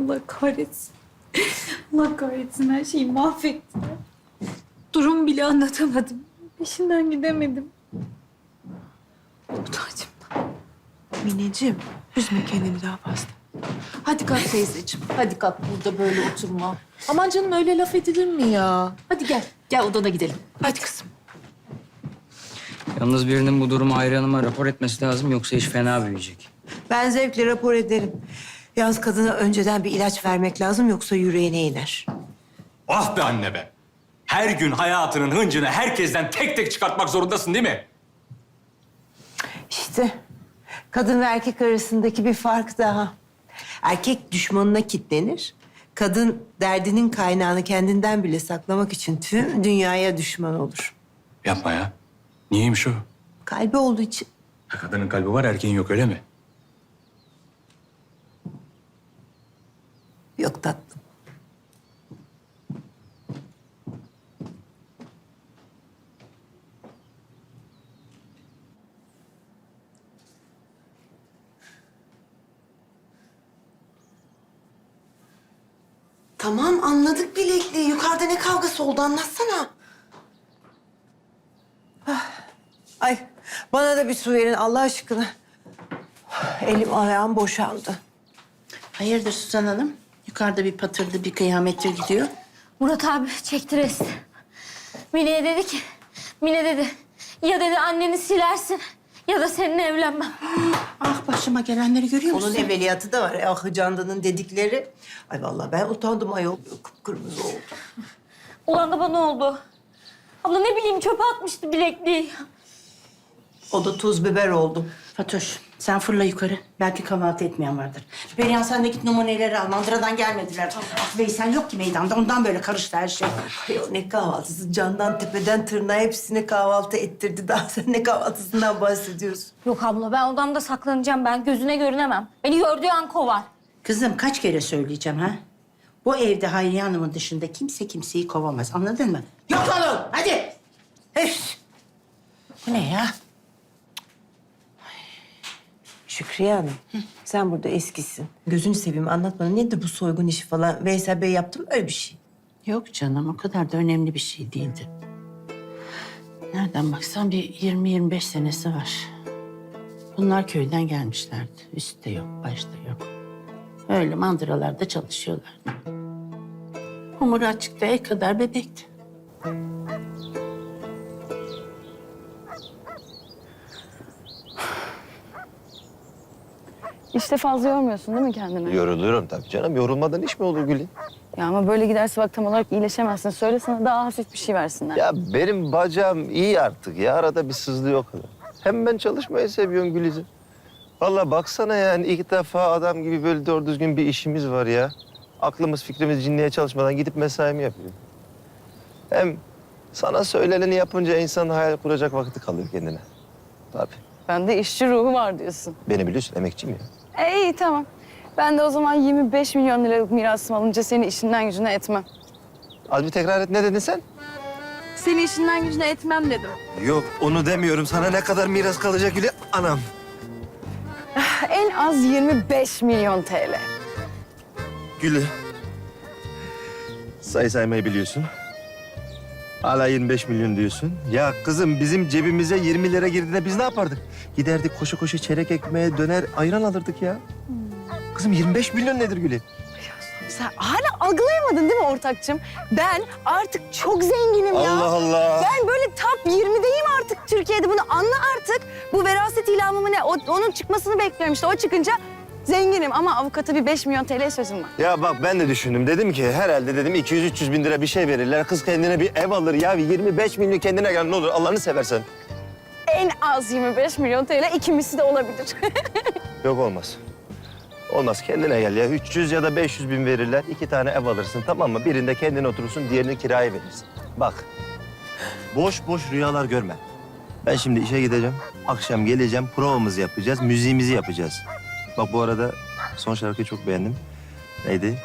Allah kahretsin. Allah kahretsin her şeyi mahvettiler. Durum bile anlatamadım. Peşinden gidemedim. Utancım. Mineciğim, üzme kendini daha fazla. Hadi kalk teyzeciğim. Hadi kalk burada böyle oturma. Aman canım öyle laf edilir mi ya? Hadi gel. Gel odana gidelim. Hadi kızım. Yalnız birinin bu durumu Hayri Hanım'a rapor etmesi lazım yoksa iş fena büyüyecek. Ben zevkle rapor ederim. Yalnız kadına önceden bir ilaç vermek lazım yoksa yüreğine iner. Ah be anne be. Her gün hayatının hıncını herkesten tek tek çıkartmak zorundasın değil mi? İşte kadın ve erkek arasındaki bir fark daha. Erkek düşmanına kitlenir. Kadın derdinin kaynağını kendinden bile saklamak için tüm dünyaya düşman olur. Yapma ya. Niyeymiş o? Kalbi olduğu için. Kadının kalbi var erkeğin yok öyle mi? Yok tatlım. Tamam anladık bilekli. Yukarıda ne kavgası oldu anlatsana. Ah, Ay bana da bir su verin Allah aşkına. Elim ayağım boşaldı. Hayırdır Suzan Hanım? Yukarıda bir patırdı, bir kıyamettir gidiyor. Murat abi çekti resmi. Mine'ye dedi ki, Mine dedi, ya dedi anneni silersin ya da seninle evlenmem. Ah başıma gelenleri görüyor musun? Onun evveliyatı da var. Ah Candan'ın dedikleri. Ay vallahi ben utandım ayol. Kıpkırmızı oldu. Ulan da bana oldu. Abla ne bileyim çöpe atmıştı bilekliği. O da tuz biber oldu. Fatoş, sen fırla yukarı. Belki kahvaltı etmeyen vardır. Perihan sen de git numuneleri al. Mandıra'dan gelmediler. Ah, Veysel yok ki meydanda. Ondan böyle karıştı her şey. Ayol ne kahvaltısı? Candan tepeden tırnağa hepsini kahvaltı ettirdi. Daha sen ne kahvaltısından bahsediyorsun? Yok abla ben odamda saklanacağım ben gözüne görünemem. Beni gördüğü an kovar. Kızım kaç kere söyleyeceğim ha? Bu evde Hayriye Hanım'ın dışında kimse kimseyi kovamaz. Anladın mı? Yok olun. Hadi. Üf! Bu ne ya? Şükriye Hanım, sen burada eskisin. Gözünü seveyim anlat bana. Nedir bu soygun işi falan? Veysel Bey yaptım öyle bir şey. Yok canım o kadar da önemli bir şey değildi. Nereden baksan bir 20-25 senesi var. Bunlar köyden gelmişlerdi. Üstte yok, başta yok. Öyle mandıralarda çalışıyorlar. O Muratçık da el kadar bebekti. İşte fazla yormuyorsun değil mi kendini? Yoruluyorum tabii canım. Yorulmadan iş mi olur Gül'ün? Ya ama böyle giderse bak tam olarak iyileşemezsin. Söyle sana daha hafif bir şey versinler. Ya benim bacağım iyi artık ya. Arada bir sızlıyor o kadar. Hem ben çalışmayı seviyorum Gülizim. Vallahi baksana yani ilk defa adam gibi böyle doğru düzgün bir işimiz var ya. Aklımız fikrimiz cinliğe çalışmadan gidip mesaimi yapıyorum. Hem sana söyleneni yapınca insan hayal kuracak vakti kalıyor kendine. Tabii. Bende işçi ruhu var diyorsun. Beni biliyorsun emekçiyim ya. E iyi tamam. Ben de o zaman 25 milyon liralık mirasım alınca seni işinden gücüne etmem. Az bir tekrar et ne dedin sen? Seni işinden gücüne etmem dedim. Yok onu demiyorum. Sana ne kadar miras kalacak Gül'ü? Anam. En az 25 milyon TL. Gülü. Sayı saymayı biliyorsun. Hala 25 milyon diyorsun. Ya kızım bizim cebimize 20 lira girdiğinde biz ne yapardık? Giderdik koşu koşu çeyrek ekmeğe döner ayran alırdık ya. Kızım 25 milyon nedir Gülü? Sen hala algılayamadın değil mi ortakçım? Ben artık çok zenginim ya. Allah Allah. Ben böyle top 20'deyim artık Türkiye'de. Bunu anla artık. Bu veraset ilamı mı ne? O, onun çıkmasını bekliyorum işte. O çıkınca zenginim ama avukata bir 5 milyon TL sözüm var. Ya bak ben de düşündüm. Dedim ki herhalde dedim 200-300 bin lira bir şey verirler. Kız kendine bir ev alır ya. 25 milyon kendine gel ne olur Allah'ını seversen. En az 25 milyon TL ikimisi de olabilir. Yok olmaz. Olmaz kendine gel ya. 300 ya da 500 bin verirler. iki tane ev alırsın tamam mı? Birinde kendin oturursun, diğerini kiraya verirsin. Bak, boş boş rüyalar görme. Ben şimdi işe gideceğim. Akşam geleceğim, provamızı yapacağız, müziğimizi yapacağız. Bak bu arada son şarkıyı çok beğendim. Neydi?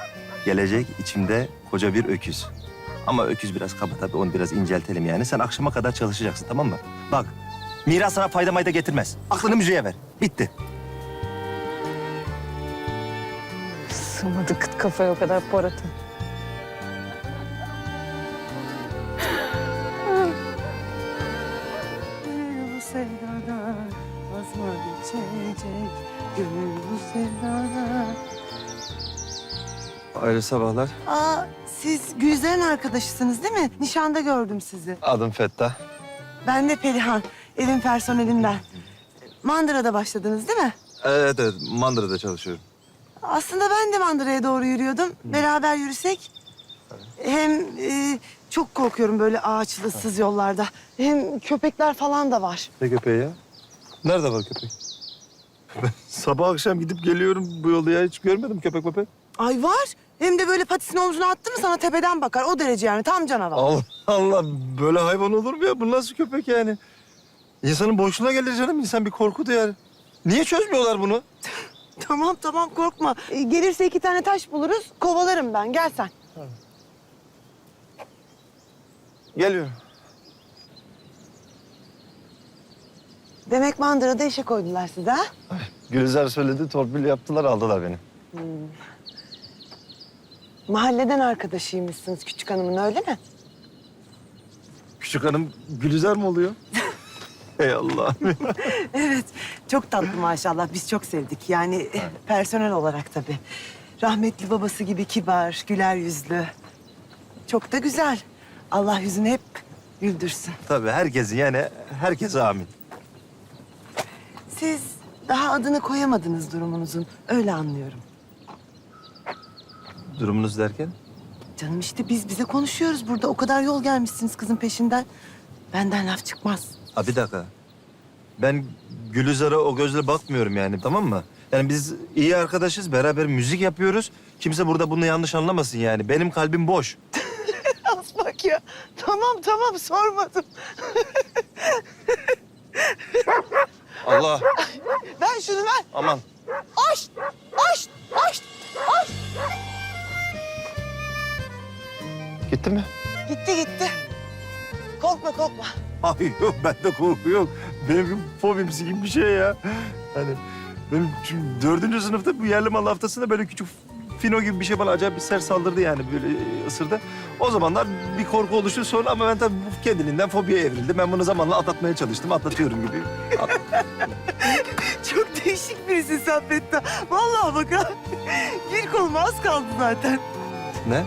Gelecek içimde koca bir öküz. Ama öküz biraz kaba tabii, onu biraz inceltelim yani. Sen akşama kadar çalışacaksın tamam mı? Bak, miras sana fayda mayda getirmez. Aklını müziğe ver. Bitti. Atamadı kıt kafaya o kadar Polat'ı. Vazgeçecek gönül. Hayırlı sabahlar. Aa, siz Gülizar'ın arkadaşısınız değil mi? Nişanda gördüm sizi. Adım Fettah. Ben de Perihan, evin personelinden. Mandıra'da başladınız değil mi? Evet evet Mandıra'da çalışıyorum. Aslında ben de Mandıra'ya doğru yürüyordum. Beraber yürüsek. Hem e, çok korkuyorum böyle ağaçlı, ıssız yollarda. Hem köpekler falan da var. Ne köpeği ya? Nerede var köpek? Sabah akşam gidip geliyorum bu yolda ya hiç görmedim köpek köpek. Ay var. Hem de böyle patisini omzuna attı mı sana tepeden bakar. O derece yani tam canavar. Allah Allah böyle hayvan olur mu ya? Bu nasıl köpek yani? İnsanın boşluğuna gelir canım. İnsan bir korku duyar. Niye çözmüyorlar bunu? Tamam tamam korkma. E, gelirse iki tane taş buluruz. Kovalarım ben. Gel sen. Geliyorum. Demek Mandıra'da işe koydular sizi ha? Gülizar söyledi, torpil yaptılar, aldılar beni. Mahalleden arkadaşıymışsınız küçük hanımın öyle mi? Küçük hanım Gülizar mı oluyor? Ey Allah. Evet. Çok tatlı maşallah. Biz çok sevdik. Yani eh, personel olarak tabii. Rahmetli babası gibi kibar, güler yüzlü. Çok da güzel. Allah yüzünü hep güldürsün. Tabii herkesin yani herkese amin. Siz daha adını koyamadınız durumunuzun. Öyle anlıyorum. Durumunuz derken? Canım işte biz bize konuşuyoruz burada. O kadar yol gelmişsiniz kızın peşinden. Benden laf çıkmaz. Ha bir dakika. Ben Gülizar'a o gözle bakmıyorum yani tamam mı? Yani biz iyi arkadaşız, beraber müzik yapıyoruz. Kimse burada bunu yanlış anlamasın yani. Benim kalbim boş. Az bak ya. Tamam tamam sormadım. Allah. Ver şunu ver. Aman. Aç! Aç! Aç! Aç! Gitti mi? Gitti gitti. Korkma korkma. Ay yok bende korku yok. Benim fobimsi gibi bir şey ya. Hani benim çünkü dördüncü sınıfta bu yerli mal haftasında böyle küçük fino gibi bir şey bana acayip bir ser saldırdı yani böyle ısırdı. O zamanlar bir korku oluştu sonra ama ben tabii bu kendiliğinden fobiye evrildi. Ben bunu zamanla atlatmaya çalıştım. Atlatıyorum gibi. At- Çok değişik birisin sen Fettah. Vallahi bak ha. Gir koluma az kaldı zaten. ne?